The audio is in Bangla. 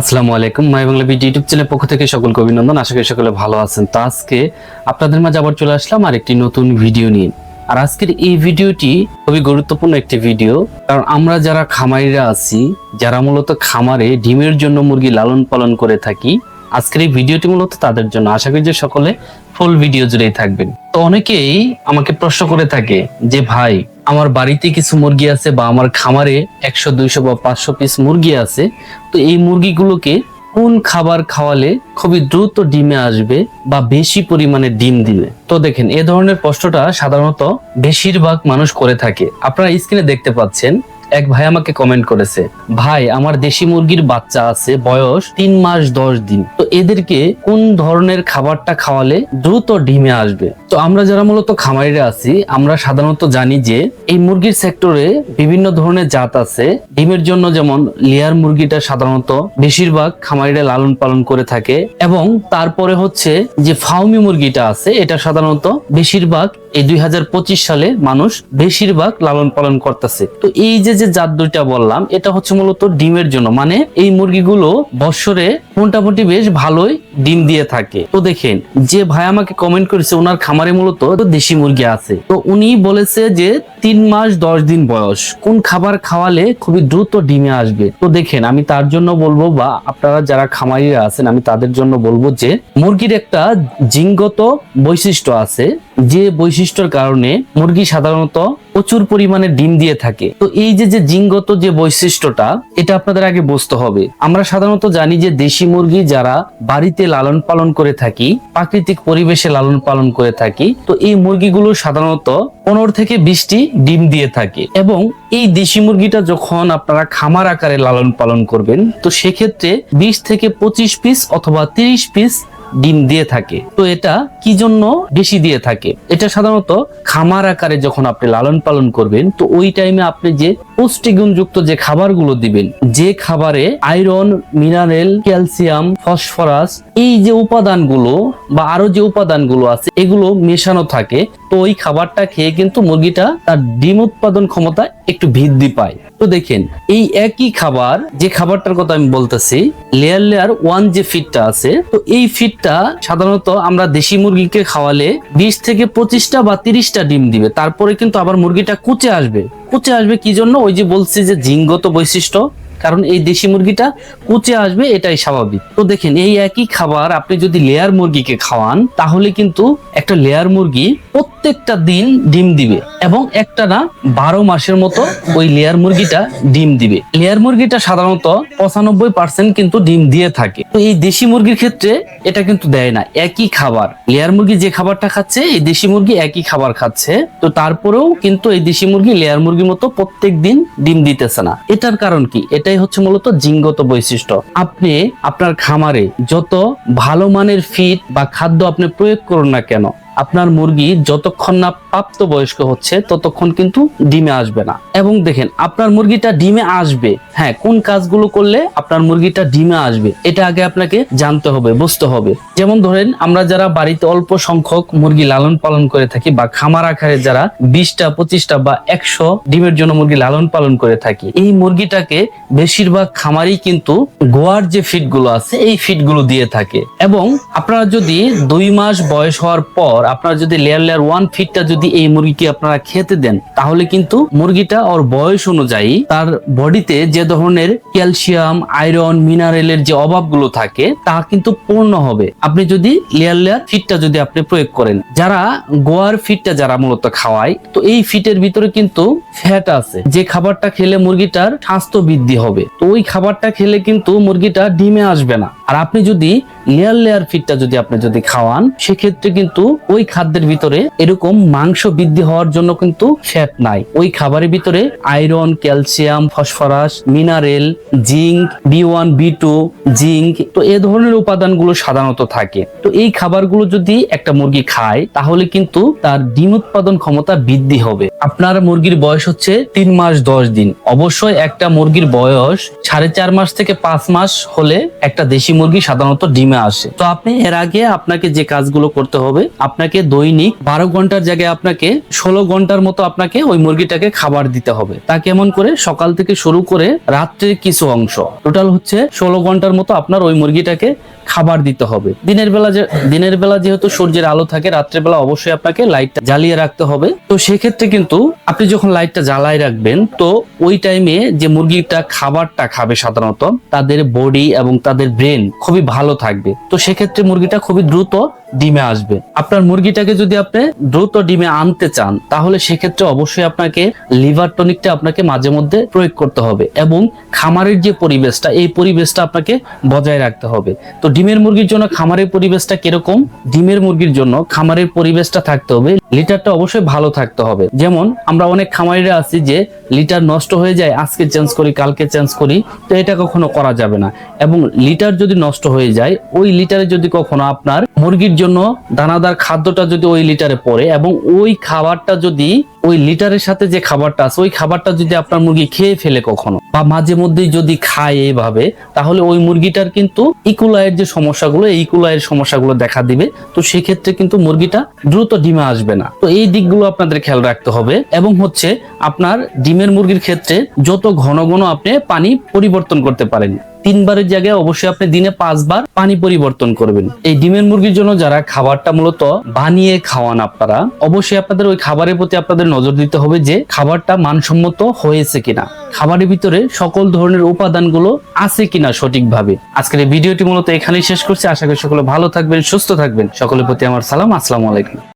আসসালামু আলাইকুম, my Bangla BD YouTube channel পক্ষ থেকে সকলকে অভিনন্দন। আশা করি সকলে ভালো আছেন। তো আজকে আপনাদের মাঝে আবার চলে আসলাম আর একটি নতুন ভিডিও নিয়ে। আর আজকের এই ভিডিওটি খুবই গুরুত্বপূর্ণ একটি ভিডিও, কারণ আমরা যারা খামারিরা আছি, যারা মূলত খামারে ডিমের জন্য মুরগি লালন পালন করে থাকি, আজকের এই ভিডিওটি মূলত তাদের জন্য। আশা করি যে সকলে ফুল ভিডিও জুড়েই থাকবেন। তো অনেকেই আমাকে প্রশ্ন করে থাকে যে, ভাই আমার বাড়িতে কিছু মুরগি আছে বা আমার খামারে একশো, দুইশো বা পাঁচশো পিস মুরগি আছে, তো এই মুরগিগুলোকে কোন খাবার খাওয়ালে খুবই দ্রুত ডিমে আসবে বা বেশি পরিমাণে ডিম দিবে? তো দেখেন, এ ধরনের প্রশ্নটা সাধারণত বেশিরভাগ মানুষ করে থাকে। আপনারা স্ক্রিনে দেখতে পাচ্ছেন এক ভাই আমাকে কমেন্ট করেছে, ভাই, আমার দেশি মুরগির বাচ্চা আছে, বয়স তিন মাস দশ দিন। তো এদেরকে কোন ধরনের খাবারটা খাওয়ালে দ্রুত ডিমে আসবে? তো আমরা যারা মূলত খামারিরা আছি, আমরা সাধারণত জানি যে এই মুরগির সেক্টরে বিভিন্ন ধরনের জাত আছে। ডিমের জন্য যেমন লেয়ার মুরগিটা সাধারণত বেশিরভাগ খামারিরা লালন পালন করে থাকে এবং তারপরে হচ্ছে যে ফাউমি মুরগিটা আছে, এটা সাধারণত বেশিরভাগ এই দুই হাজার পঁচিশ সালে মানুষ বেশিরভাগ লালন পালন করতেছে। তো এই যে যে জাত দুইটা বললাম, এটা হচ্ছে মূলত ডিমের জন্য। মানে এই মুরগিগুলো বছরে মোটামুটি বেশ ভালোই ডিম দিয়ে থাকে। তো দেখেন, যে ভাই আমাকে কমেন্ট করেছে, ওনার খামারে মূলত দেশি মুরগি আছে। তো উনি বলেছে যে, তিন মাস দশ দিন বয়স। কোন খাবার খাওয়ালে খুবই দ্রুত ডিমে আসবে। তো দেখেন, আমি তার জন্য বলব বা আপনারা যারা খামারিরা আছেন, আমি তাদের জন্য বলব যে, মুরগির একটা জিঙ্গত বৈশিষ্ট্য আছে। যে বৈশিষ্ট্যর কারণে মুরগি সাধারণত প্রচুর পরিমাণে ডিম দিয়ে থাকে। তো এই যে যে জিনগত যে বৈশিষ্ট্যটা, এটা আপনাদের আগে বুঝতে হবে। আমরা সাধারণত জানি যে দেশি মুরগি যারা বাড়িতে লালন পালন করে থাকি, প্রাকৃতিক পরিবেশে লালন পালন করে থাকি, তো এই মুরগিগুলো সাধারণত পনেরো থেকে বিশটি ডিম দিয়ে থাকে। এবং এই দেশি মুরগিটা যখন আপনারা খামার আকারে লালন পালন করবেন, তো সেক্ষেত্রে বিশ থেকে পঁচিশ পিস অথবা তিরিশ পিস ডিম দিয়ে থাকে। তো এটা কি জন্য বেশি দিয়ে থাকে? এটা সাধারণত খামার আকারে যখন আপনি লালন পালন করবেন, তো ওই টাইমে আপনি যে পুষ্টিগুণযুক্ত যে খাবারগুলো দিবেন, যে খাবারে আয়রন, মিনারেল, ক্যালসিয়াম, ফসফরাস, এই যে উপাদানগুলো বা আরও যে উপাদানগুলো আছে, এগুলো মেশানো থাকে, তো ওই খাবারটা খেয়ে কিন্তু মুরগিটা তার ডিম উৎপাদন ক্ষমতা একটু বৃদ্ধি পায়। তো দেখেন, এই একই খাবার, যে খাবারটার কথা আমি বলতেছি লেয়ার লেয়ার ওয়ান যে ফিটটা আছে, তো এই ফিটটা সাধারণত আমরা দেশি মুরগিকে খাওয়ালে বিশ থেকে পঁচিশটা বা তিরিশটা ডিম দিবে। তারপরে কিন্তু আবার মুরগিটা কুচে আসবে। কুচে আসবে কি জন্য? ওই যে বলছি যে জিঙ্গত বৈশিষ্ট্য। কারণ এই দেশি মুরগিটা কুচে আসবে, এটাই স্বাভাবিক। তো দেখেন, এই একই খাবার আপনি যদি লেয়ার মুরগিকে খাওয়ান, তাহলে কিন্তু একটা লেয়ার মুরগি প্রত্যেকটা দিন ডিম দিবে এবং একটা না বারো মাসের মতো ওই লেয়ার মুরগিটা ডিম দিবে। লেয়ার মুরগিটা সাধারণত পঁচানব্বই পার্সেন্ট কিন্তু ডিম দিয়ে থাকে। তো এই দেশি মুরগির ক্ষেত্রে এটা কিন্তু দেয় না, একই খাবার। লেয়ার মুরগি যে খাবারটা খাচ্ছে, এই দেশি মুরগি একই খাবার খাচ্ছে। তো তারপরেও কিন্তু এই দেশি মুরগি লেয়ার মুরগির মতো প্রত্যেক দিন ডিম দিতেছে না। এটার কারণ কি? এটাই হচ্ছে মূলত জিঙ্গত বৈশিষ্ট্য। আপনি আপনার খামারে যত ভালো মানের ফিড বা খাদ্য আপনি প্রয়োগ করুন না কেন, আপনার মুরগি যতক্ষণ না প্রাপ্ত বয়স্ক হচ্ছে ততক্ষণ কিন্তু ডিমে আসবে না। এবং দেখেন, আপনার মুরগিটা ডিমে আসবে। হ্যাঁ কোন কাজগুলো করলে আপনার মুরগিটা ডিমে আসবে, এটা আগে আপনাকে জানতে হবে, বুঝতে হবে। যেমন ধরেন, আমরা যারা বাড়িতে অল্প সংখ্যক মুরগি লালন পালন করে থাকি বা খামার আকারে যারা বিশটা, পঁচিশটা বা একশো ডিমের জন্য মুরগি লালন পালন করে থাকি, এই মুরগিটাকে বেশিরভাগ খামারই কিন্তু গোয়ার যে ফিডগুলো আছে, এই ফিডগুলো দিয়ে থাকে। এবং আপনারা যদি দুই মাস বয়স হওয়ার পর, আপনারা যদি লেয়ার লেয়ার ওয়ান ফিটটা যদি এই মুরগিকে আপনারা খেতে দেন, তাহলে কিন্তু মুরগিটা ওর বয়স অনুযায়ী তার বডিতে যে ধরনের ক্যালসিয়াম, আয়রন মিনারেলের যে অভাবগুলো থাকে, তা কিন্তু পূর্ণ হবে। আপনি যদি লেয়ার লেয়ার ফিটটা যদি আপনি প্রয়োগ করেন, যারা গোয়ার ফিটটা যারা মূলত খাওয়ায়, তো এই ফিটের ভিতরে কিন্তু ফ্যাট আছে। যে খাবারটা খেলে মুরগিটার স্বাস্থ্য বৃদ্ধি হবে। তো ওই খাবারটা খেলে কিন্তু মুরগিটা ডিমে আসবে না। আর আপনি যদি লেয়ার লেয়ার ফিটটা যদি আপনি যদি খাওয়ান, সেক্ষেত্রে কিন্তু ওই খাদ্যের ভিতরে এরকম মাংস বৃদ্ধি হওয়ার জন্য কিন্তু ফ্যাট নাই। ওই খাবারের ভিতরে iron calcium phosphorus mineral zinc B one B two zinc তো এ ধরনের উপাদানগুলো সাধারণত থাকে। তো এই খাবারগুলো যদি একটা মুরগি খায়, তাহলে কিন্তু তার ডিম উৎপাদন ক্ষমতা বৃদ্ধি হবে। আপনার মুরগির বয়স হচ্ছে তিন মাস দশ দিন। অবশ্যই একটা মুরগির বয়স সাড়ে চার মাস থেকে পাঁচ মাস হলে একটা দেশি মুরগি সাধারণত ডিমে আসে। তো আপনি এর আগে আপনাকে যে কাজগুলো করতে হবে, আপনাকে দৈনিক বারো ঘণ্টার জায়গায় আপনাকে ষোলো ঘণ্টার মতো আপনাকে ওই মুরগিটাকে খাবার দিতে হবে। তা কেমন করে? সকাল থেকে শুরু করে রাত্রের কিছু অংশ। টোটাল হচ্ছে ষোলো ঘণ্টার মতো আপনার ওই মুরগিটাকে খাবার দিতে হবে। দিনের বেলা যে, দিনের বেলা যেহেতু সূর্যের আলো থাকে, রাত্রের বেলা অবশ্যই আপনাকে লাইটটা জ্বালিয়ে রাখতে হবে। তো সেক্ষেত্রে কিন্তু আপনি যখন লাইটটা জ্বালাই রাখবেন, তো ওই টাইমে যে মুরগিটা খাবারটা খাবে সাধারণত, তাদের বডি এবং তাদের ব্রেন খুবই ভালো থাকবে। তো সেক্ষেত্রে মুরগিটা খুবই দ্রুত ডিমে আসবে। আপনার মুরগিটাকে যদি আপনি দ্রুত ডিমে আনতে চান, তাহলে সেক্ষেত্রে অবশ্যই আপনাকে লিভার টনিকটা আপনাকে মাঝে মধ্যে প্রয়োগ করতে হবে এবং খামারের যে পরিবেশটা, এই পরিবেশটা আপনাকে বজায় রাখতে হবে। তো ডিমের মুরগির জন্য খামারের পরিবেশটা কীরকম? ডিমের মুরগির জন্য খামারের পরিবেশটা থাকতে হবে, লিটারটা অবশ্যই ভালো থাকতে হবে। যেমন আমরা অনেক খামারিরা আছি যে লিটার নষ্ট হয়ে যায়, আজকে চেঞ্জ করি, কালকে চেঞ্জ করি, তো এটা কখনো করা যাবে না। এবং লিটার যদি নষ্ট হয়ে যায় ওই লিটারে যদি কখনো আপনার মুরগির জন্য দানাদার খাদ্যটা যদি ওই লিটারে পড়ে এবং ওই খাবারটা যদি ওই লিটারের সাথে যে খাবারটা আছে, ওই খাবারটা যদি আপনার মুরগি খেয়ে ফেলে কখনো বা মাঝে মধ্যেই যদি খায় এইভাবে, তাহলে ওই মুরগিটার কিন্তু ইকুলাইয়ের যে সমস্যাগুলো, এই ইকুলাইয়ের সমস্যাগুলো দেখা দিবে। তো সেক্ষেত্রে কিন্তু মুরগিটা দ্রুত ডিমে আসবে না। তো এই দিকগুলো আপনাদের খেয়াল রাখতে হবে এবং হচ্ছে আপনার ডিমের মুরগির ক্ষেত্রে যত ঘন ঘন আপনি পানি পরিবর্তন করতে পারেন। তিনবারের জায়গায় অবশ্যই আপনি দিনে পাঁচবার পানি পরিবর্তন করবেন। এই ডিমের মুরগির জন্য যারা খাবারটা মূলত বানিয়ে খাওয়ান আপনারা, অবশ্যই আপনাদের ওই খাবারের প্রতি আপনাদের নজর দিতে হবে যে খাবারটা মানসম্মত হয়েছে কিনা। খাবারের ভিতরে সকল ধরনের উপাদানগুলো আছে কিনা সঠিকভাবে। আজকের এই ভিডিওটি মূলত এখানেই শেষ করছি। আশা করি সকলে ভালো থাকবেন, সুস্থ থাকবেন। সকলের প্রতি আমার সালাম। আসসালামু আলাইকুম।